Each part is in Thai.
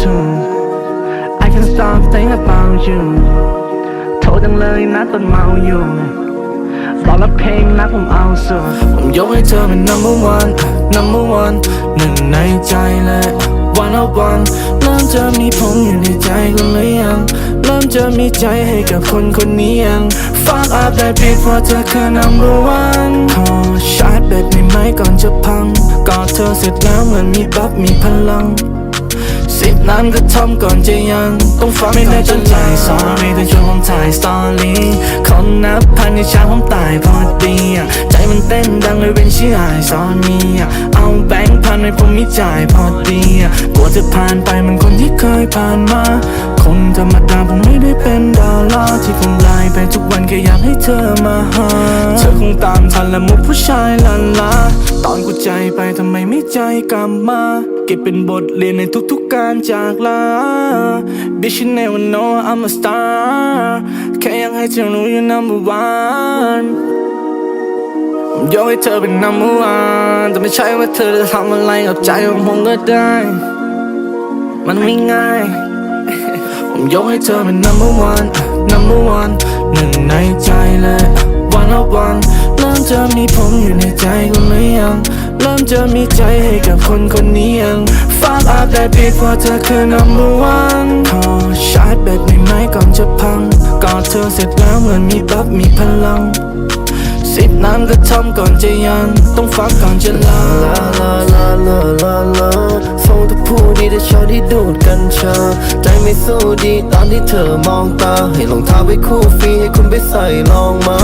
tune I can't stop thinking about you โทรจังเลยนะตอนเมาอยู่บอกแล้วเพลงรักผมเอาสุดผมยกให้เธอเป็น number one number one หนึ่งในใจเลย one of one เริ่มจะมีผมอยู่ในใจคุณหรือยัง เริ่มจะมีใจให้กับคนคนนี้ยัง fuck up that beat เพราะเธอคือ number one ขอชาร์จแบตในไม้ก่อนจะพังกอดเธอเสร็จแล้วเหมือนมีบัฟมีพลัง น้ำก็ทำก่อนจะยังต้องฟังไม่ได้จนใจ sorry แต่ช่วงผมถ่ายสตอรี่คนนับพันในช้าผมตายพอดีอะใจมันเต้นดังเลยเป็นชื่อไอซอนนี่อะเอาแบงค์พันให้ผมมีจ่ายพอดีอะกลัวจะผ่านไปเหมันคนที่เคยผ่านมา คนธรรมดาผมไม่ได้เป็นดาราที่ผมไลน์ไปทุกวันแค่อยากให้เธอมาหา เธอคงตามทันและมุกผู้ชายลันลาตอนกูใจไปทำไมไม่ใจกลับมา เก็บเป็นบทเรียนในทุกๆการจากลา Bitch you never know I'm a star แค่อยากให้เธอรู้ you number one ผมยกให้เธอเป็น number one แต่ไม่ใช่ว่าเธอจะทำอะไรกับใจของผมก็ได้ มันไม่ง่าย ผมยกให้เธอเป็น number one number one หนึ่งในใจเลย one of one เริ่มจะมีผมอยู่ในใจคุณหรือยัง ริ่มจะมีใจให้กับคนคนนี้ยัง fuck up that beat เพราะเธอคือ number one ขอชาร์จแบตในไม้ก่อนจะพังกอดเธอเสร็จแล้วเหมือนมีบัฟมีพลังสิบน้ำก็ทำก่อนจะยังต้องฟังก่อนจะลาลาลาลาลาลาส่งทุกผู้ดีแต่ชอบที่ดูดกัญชา ใจไม่สู้ดีตอนที่เธอมองตา ให้รองเท้าไปคู่ฟรีให้คุณไปใส่ลองมา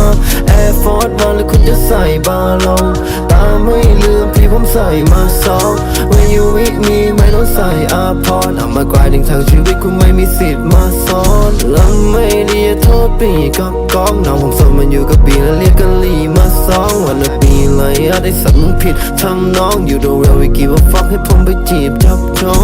Air Force มาแล้วคุณจะใส่บาลอง ตาไม่ลืม ผมใส่มาสอง When you with me ไม่ต้องใส่อาพรเอามากลายดึงทางชีวิตคุณไม่มีสิทธิ์มาซ้อนแล้วไม่ดีโทษปีกับกองน้องผมสนมันอยู่กับบีแล้วเรียกกันลีมาสองวันละปีเลยอะได้สัตว์มึงผิดทำน้องอยู่ดูเราวิกกี้ว่าฟังให้ผมไปจีบจับจอง